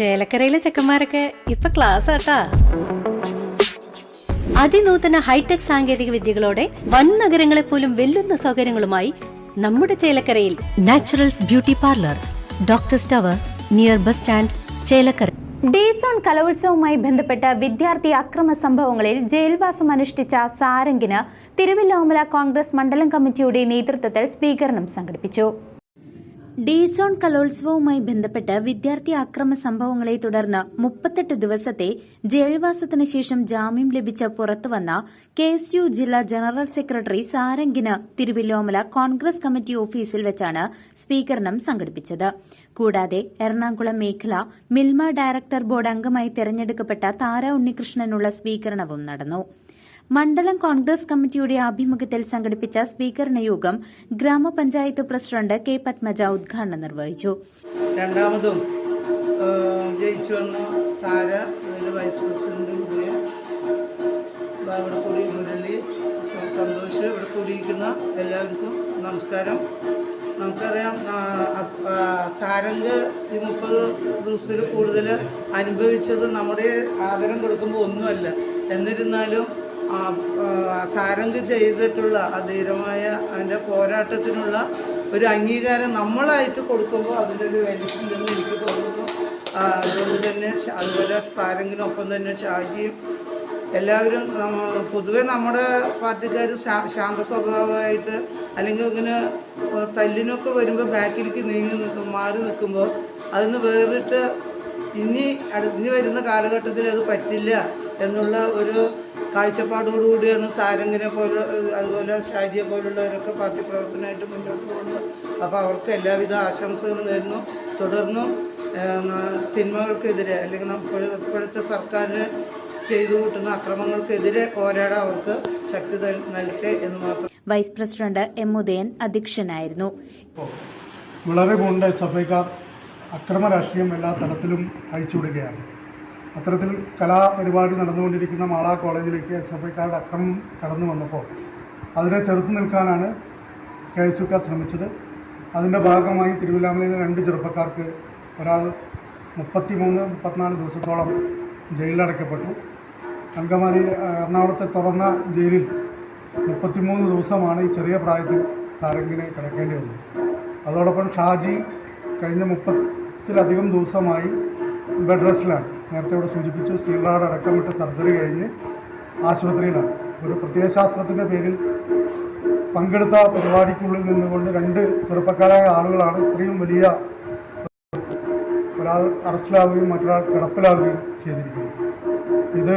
ചേലക്കരയിലെ ചെക്കന്മാരൊക്കെ ഇപ്പൊ ക്ലാസ് ആട്ടാ. അതിനൂതന ഹൈടെക് സാങ്കേതിക വിദ്യകളോടെ വൻ നഗരങ്ങളെ പോലും വെല്ലുന്ന സൗകര്യങ്ങളുമായി നമ്മുടെ ചേലക്കരയിൽ Naturals beauty parlour doctor tower near bus stand Chelakkara. D zone കലോത്സവവുമായി ബന്ധപ്പെട്ട വിദ്യാർത്ഥി അക്രമ സംഭവങ്ങളിൽ ജയിൽവാസം അനുഷ്ഠിച്ച സാരംഗിന് തിരുവല്ലോമല കോൺഗ്രസ് മണ്ഡലം കമ്മിറ്റിയുടെ നേതൃത്വത്തിൽ സ്വീകരണം സംഘടിപ്പിച്ചു. ഡേസോൺ കലോത്സവവുമായി ബന്ധപ്പെട്ട് വിദ്യാർത്ഥി അക്രമ സംഭവങ്ങളെ തുടർന്ന് മുപ്പത്തെട്ട് ദിവസത്തെ ജയിൽവാസത്തിന് ശേഷം ജാമ്യം ലഭിച്ച് പുറത്തുവന്ന കെ എസ് യു ജില്ലാ ജനറൽ സെക്രട്ടറി സാരംഗിന് തിരുവല്ലോമല കോൺഗ്രസ് കമ്മിറ്റി ഓഫീസിൽ വെച്ചാണ് സ്വീകരണം സംഘടിപ്പിച്ചത്. കൂടാതെ എറണാകുളം മേഖല മിൽമ ഡയറക്ടർ ബോർഡ് അംഗമായി തെരഞ്ഞെടുക്കപ്പെട്ട താര ഉണ്ണികൃഷ്ണനുള്ള സ്വീകരണവും നടന്നു. മണ്ഡലം കോൺഗ്രസ് കമ്മിറ്റിയുടെ ആഭിമുഖ്യത്തിൽ സംഘടിപ്പിച്ച സ്പീക്കറിന്റെ യോഗം ഗ്രാമപഞ്ചായത്ത് പ്രസിഡന്റ് കെ പത്മജ ഉദ്ഘാടനം നിർവഹിച്ചു. രണ്ടാമതും ജയിച്ചു വന്ന താര വൈസ് പ്രസിഡന്റ് മുരളി സന്തോഷ് ഇവിടെ കൂടിയിരിക്കുന്ന എല്ലാവർക്കും നമസ്കാരം. നമുക്കറിയാം സാരംഗ് ഈ മുപ്പത് ദിവസത്തിൽ കൂടുതൽ അനുഭവിച്ചത് നമ്മുടെ ആദരം കൊടുക്കുമ്പോൾ ഒന്നുമല്ല. എന്നിരുന്നാലും സാരംഗ് ചെയ്തിട്ടുള്ള അധീരമായ അതിന്റെ പോരാട്ടത്തിനുള്ള ഒരു അംഗീകാരം നമ്മളായിട്ട് കൊടുക്കുമ്പോൾ അതിലൊരു വിലയില്ലെന്ന് എനിക്ക് തോന്നുന്നു. അതുകൊണ്ട് തന്നെ അതുപോലെ സാരംഗിനൊപ്പം തന്നെ ഷാജിയും എല്ലാവരും പൊതുവെ നമ്മുടെ പാർട്ടിക്കാർ ശാന്ത സ്വഭാവമായിട്ട് അല്ലെങ്കിൽ ഇങ്ങനെ തല്ലിനൊക്കെ വരുമ്പോൾ ബാക്കിലേക്ക് നീങ്ങി നിൽക്കും മാറി നിൽക്കുമ്പോൾ അതിന് വേറിട്ട് ഇനി ഇനി വരുന്ന കാലഘട്ടത്തിൽ അത് പറ്റില്ല. എന്നുള്ള ഒരു കാഴ്ചപ്പാടോടുകൂടിയാണ് സാരംഗിനെ പോലെ അതുപോലെ ഷാജിയെ പോലുള്ളവരൊക്കെ പാർട്ടി പ്രവർത്തനമായിട്ട് മുന്നോട്ട് പോകുന്നത്. അപ്പോൾ അവർക്ക് എല്ലാവിധ ആശംസകളും നേരുന്നു. തുടർന്നും തിന്മകൾക്കെതിരെ അല്ലെങ്കിൽ ഇപ്പോഴത്തെ സർക്കാരിന് ചെയ്തു കൂട്ടുന്ന അക്രമങ്ങൾക്കെതിരെ പോരാടാൻ അവർക്ക് ശക്തി നൽകട്ടെ എന്ന് മാത്രം. വൈസ് പ്രസിഡന്റ് എം ഉദയൻ അധ്യക്ഷനായിരുന്നു. വളരെ കൊണ്ട് എസ് എഫ് ഐക്കാർ അക്രമ രാഷ്ട്രീയം എല്ലാ തലത്തിലും അഴിച്ചുവിടുകയാണ്. അത്തരത്തിൽ കലാപരിപാടി നടന്നുകൊണ്ടിരിക്കുന്ന മാള കോളേജിലേക്ക് എസ് എഫ് ഐക്കാരുടെ അക്രമം കടന്നു വന്നപ്പോൾ അതിനെ ചെറുത്തു നിൽക്കാനാണ് കെ എസ് യുക്കാർ ശ്രമിച്ചത്. അതിന്റെ ഭാഗമായി തിരുവല്ലാമലയിലെ രണ്ട് ചെറുപ്പക്കാർക്ക് ഒരാൾ മുപ്പത്തി മൂന്ന് മുപ്പത്തിനാല് ദിവസത്തോളം ജയിലിലടയ്ക്കപ്പെട്ടു. അങ്കമാലി എറണാകുളത്തെ തുറന്ന ജയിലിൽ മുപ്പത്തിമൂന്ന് ദിവസമാണ് ഈ ചെറിയ പ്രായത്തിൽ സാരംഗിനെ കിടക്കേണ്ടി വന്നത്. അതോടൊപ്പം ഷാജി കഴിഞ്ഞ മുപ്പത്തിലധികം ദിവസമായി ബെഡ് റെസ്റ്റിലാണ് നേരത്തെ ഇവിടെ സൂചിപ്പിച്ചു സ്റ്റീൽ റാഡ് അടക്കമിട്ട് സർജറി കഴിഞ്ഞ് ആശുപത്രിയിലാണ്. ഒരു പ്രത്യയശാസ്ത്രത്തിന്റെ പേരിൽ പങ്കെടുത്ത പരിപാടിക്കുള്ളിൽ നിന്നുകൊണ്ട് രണ്ട് ചെറുപ്പക്കാരായ ആളുകളാണ് ഇത്രയും വലിയ ഒരാൾ അറസ്റ്റിലാവുകയും മറ്റൊരാൾ കിടപ്പിലാവുകയും ചെയ്തിരിക്കുന്നു ഇത്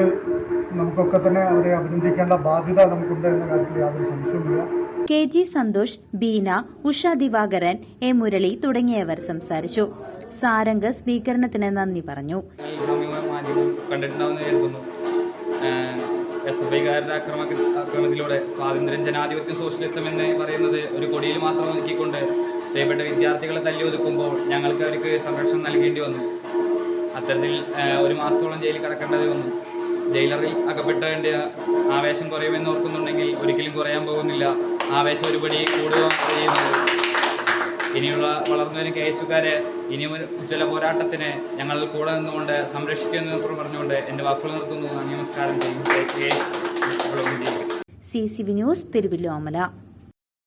നമുക്കൊക്കെ തന്നെ അവരെ അഭിനന്ദിക്കേണ്ട ബാധ്യത നമുക്കുണ്ട് എന്ന കാര്യത്തിൽ യാതൊരു സംശയവുമില്ല. K G Santhosh Beena Usha Divakaran A Murali തുടങ്ങിയവർ സംസാരിച്ചു. സാരംഗ് സ്വീകരണത്തിന് നന്ദി പറഞ്ഞു. കണ്ടിട്ടുണ്ടാവുമെന്ന് കരുതുന്നു. എസ് എഫ് ഐക്കാരുടെ അക്രമ അക്രമത്തിലൂടെ സ്വാതന്ത്ര്യം ജനാധിപത്യം സോഷ്യലിസം എന്ന് പറയുന്നത് ഒരു കൊടിയിൽ മാത്രം ഒതുക്കിക്കൊണ്ട് പ്രിയപ്പെട്ട വിദ്യാർത്ഥികളെ തല്ലി ഒതുക്കുമ്പോൾ ഞങ്ങൾക്ക് അവർക്ക് സംരക്ഷണം നൽകേണ്ടി വന്നു. അത്തരത്തിൽ ഒരു മാസത്തോളം ജയിലിൽ കിടക്കേണ്ടത് വന്നു. ജയിലറിൽ അകപ്പെട്ടതിന്റെ ആവേശം കുറയുമെന്ന് ഓർക്കുന്നുണ്ടെങ്കിൽ ഒരിക്കലും കുറയാൻ പോകുന്നില്ല. ആവേശം ഒരുപടി കൂടുകയാണ് ചെയ്യുന്നത് ഇനിയുള്ള വളർന്നു കെ എസുകാരെ ഇനിയും ചില പോരാട്ടത്തിന് ഞങ്ങൾ കൂടെ നിന്നുകൊണ്ട് സംരക്ഷിക്കുമെന്ന് പറഞ്ഞുകൊണ്ട് എന്റെ വാക്കുകൾ നിർത്തുന്നു. നമസ്കാരം. ചെയ്യും C C V news Thiruvilwamala